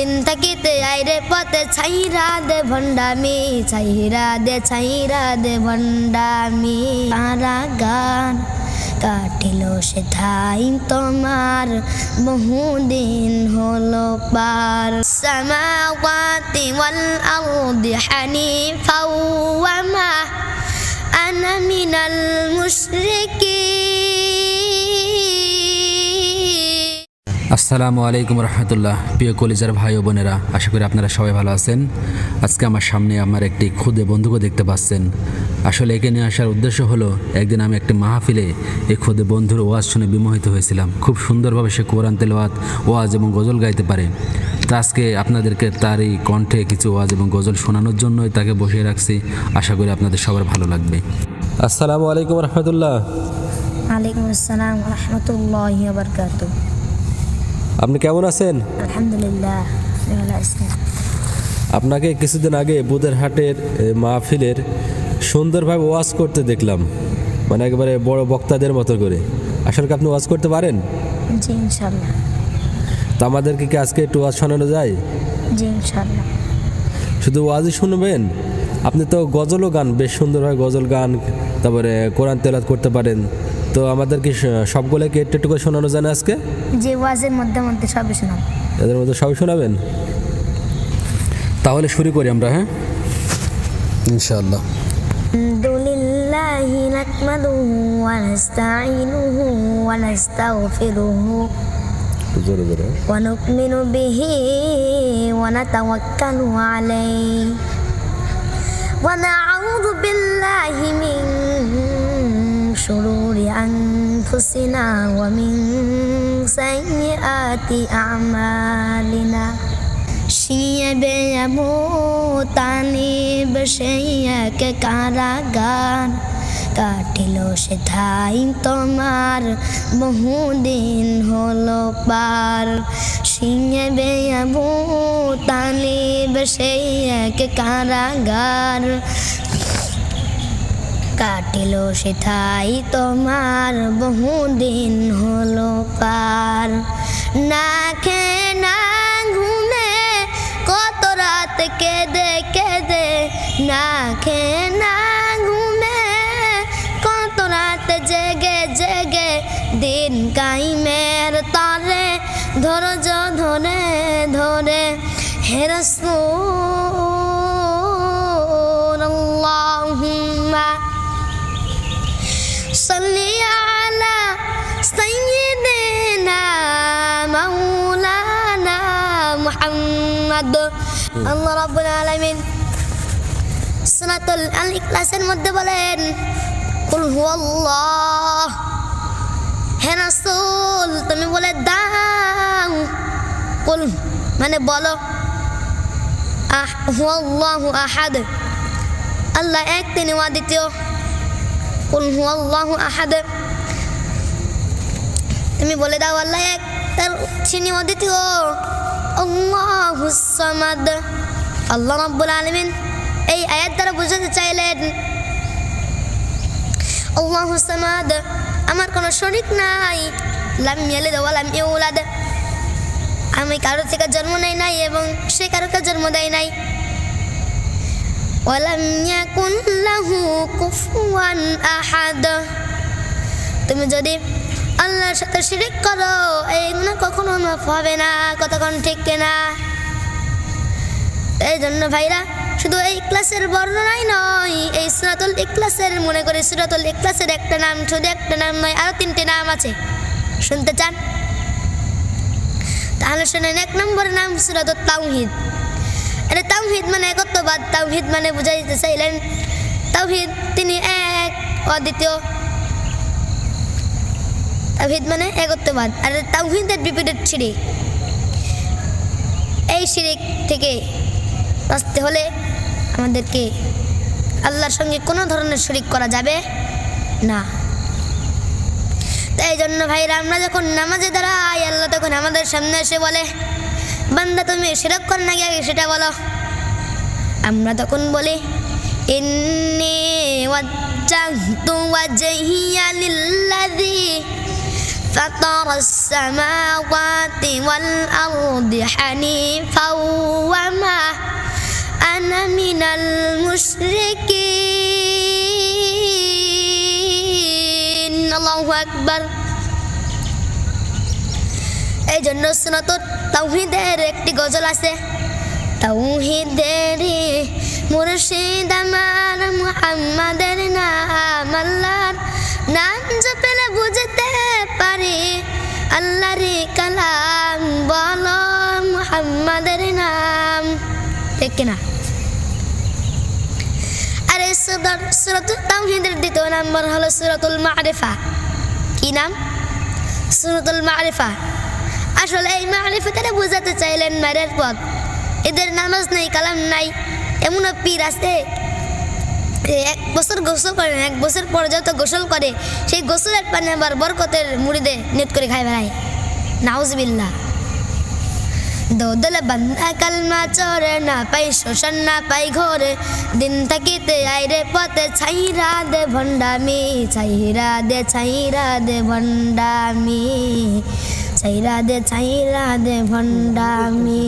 দিন থাকিতে আইরে পথে ছাইরা দে ভণ্ডামি, ছাইরা দে ছাইরা দে ভণ্ডামি। কারাগার কাটিল সে ঠাই তোমার, বহুদিন হলো পার। সামাওয়াতি ওয়াল আরদি হানিফা ওয়া মা আনা মিনাল মুশরিকিন। আসসালামু আলাইকুম রহমতুল্লাহ। প্রিয় কলিজার ভাই ও বোনেরা, আশা করি আপনারা সবাই ভালো আছেন। আজকে আমার সামনে আমার একটি ক্ষুদে বন্ধুকে দেখতে পাচ্ছেন। আসলে এখানে আসার উদ্দেশ্য হলো, একদিন আমি একটি মাহফিলে এই ক্ষুদে বন্ধুর ওয়াজ শুনে বিমোহিত হয়েছিলাম। খুব সুন্দরভাবে সে কোরআন তেলাওয়াত, ওয়াজ এবং গজল গাইতে পারে। তা আজকে আপনাদেরকে তার এই কণ্ঠে কিছু ওয়াজ এবং গজল শোনানোর জন্যই তাকে বসিয়ে রাখছি। আশা করি আপনাদের সবার ভালো লাগবে। আসসালামু আলাইকুম রহমতুল্লাহ। ওয়ালাইকুম আসসালাম রহমতুল্লাহ আপনি কেমন আছেন? আলহামদুলিল্লাহ আপনাকে কিছুদিন আগে বুধের হাটের মাহফিলের সুন্দরভাবে ওয়াজ করতে দেখলাম। মানে একেবারে বড় বক্তাদের মতো করে। আসলে কি আপনি ওয়াজ করতে পারেন? জি ইনশাল্লাহ তো আমাদেরকে কি আজকে একটু ওয়াজ শোনানো যায়? জি ইনশাল্লাহ শুধু ওয়াজই শুনবেন? আপনি তো গজলও গান বেশ সুন্দরভাবে গজল গান তারপরে কোরআন তেলাত করতে পারেন। তো আমাদেরকে স- সবগুলোকে একটু একটু করে শোনানো যায় না আজকে যে ওয়াজের মধ্যে মধ্যে সবই শোনাম এদের মধ্যে সবই শোনাবেন তাহলে শুরু করি আমরা হ্যাঁ ইনশাআল্লাহ الحمد لله نحمده ونستعينه ونستغفره জোরে জোরে ونؤمن به ونتوكل عليه ونعوذ بالله من شرور أنفسنا ومن سيئات أعمالنا শিয়াবে তানি বসেয়াকে কারাগার কাটিল সে ঠাই তোমার বহুদিন হলো পার শিয়াবে তানি বসেয়াকে কারাগার কাটিল সে ঠাই তোমার বহুদিন হলো পার। না খেয়ে, না ঘুমে, কত রাত কেঁদে কেঁদে। না খেয়ে, না ঘুমে, কত রাত জেগে জেগে। দিন কাইমের তরে, ধৈর্য ধরে ধরে। হেরসুল উপপাদ্য আল্লাহ রাব্বুল আলামিন সূরাতুল আল ইখলাসের মধ্যে বলেন, কুল হুয়াল্লাহ, হে রাসূল, তুমি বলে দাও। কুল মানে বলো, আহ, হুয়াল্লাহু আহাদ। আল্লাহ এক, তিনি দ্বিতীয়। কুল হুয়াল্লাহু আহাদ। তুমি বলে দাও, আল্লাহ এক, তার তিনি অদ্বিতীয় আল্লাহু সামাদ আল্লাহ রাব্বুল আলামিন এই আয়াত দ্বারা বোঝাতে চাইলেন আল্লাহু সামাদ আমার কোনো শরিক নাই লাম ইয়ালিদ ওয়া লাম ইউলাদ আমি কারও থেকে জন্ম নেই নাই এবং সে কারোকে জন্ম দেয় নাই ওয়ালাম ইয়াকুন লাহু কুফুয়ান আহাদ তুমি যদি আল্লাহর সাথে শিরিক করো এই গুণা কখনো মাফ হবে না কতক্ষণ ঠিক কিনা এই জন্য ভাইরা, শুধু এই ক্লাসের বর্ণনাই নয়, এই সুরাতুল ইকলাসের মনে করে সুরাতুল ইকলাসের একটা নাম, শুধু একটা নাম নয়, আরও তিনটে নাম আছে। শুনতে চান? তাহলে শোনেন, এক নম্বরের নাম সুরাতুল তাওহিদ। এটা তাওহিদ মানে একত্ববাদ, তাওহিদ মানে বুঝাইতে চাইলেন, তাওহিদ তিনি এক, অদ্বিতীয়। তাওহিদ মানে একত্ববাদ, আর তাওহিদের বিপরীত শিরিক। এই শিরিক থেকে বাঁচতে হলে আমাদেরকে আল্লাহর সঙ্গে কোনো ধরনের শরিক করা যাবে না তাই জন্য ভাইরা আমরা যখন নামাজে দাঁড়াই আল্লাহ তখন আমাদের সামনে এসে বলে বান্দা তুমি সেরক কর নাকি আগে সেটা বলো আমরা তখন বলি ইন্নি ওয়াজ্জাহতু ওয়াজহিয়া লিল্লাযী فطر السماوات والأرض حنيفا وما আনা মিনাল মুশরিকিন আল্লাহু আকবার এই জন্য সুনত তাওহিদের একটি গজল আছে। তাওহিদের মুর্শিদ আমার মুহাম্মাদের নাম, আল্লাহর নাম জপেলে বুঝতে পারি। আল্লাহর কালাম বলো মুহাম্মাদের নাম। ঠিক না কি নাম? আসলে এই চাইলেন মেরের পথ। এদের নামাজ নেই, কালাম নাই এমন পীর আছে। এক বছর গোসল করে, এক বছর পর যত গোসল করে, সেই গোসলের পানি আবার বরকতের মুড়িদে নেট করে খাই বেড়ায়। নাউজবিল্লা দোদল বান্ধা কালমা চরে না পাই শোষণ, না পাই ঘরে। দিন থাকিতে আইরে পথে ছাইরা দে ভণ্ডামি, ছাইরা দে ছাইরা দে ভণ্ডামি, ছাইরা দে ছাইরা দে ভণ্ডামি।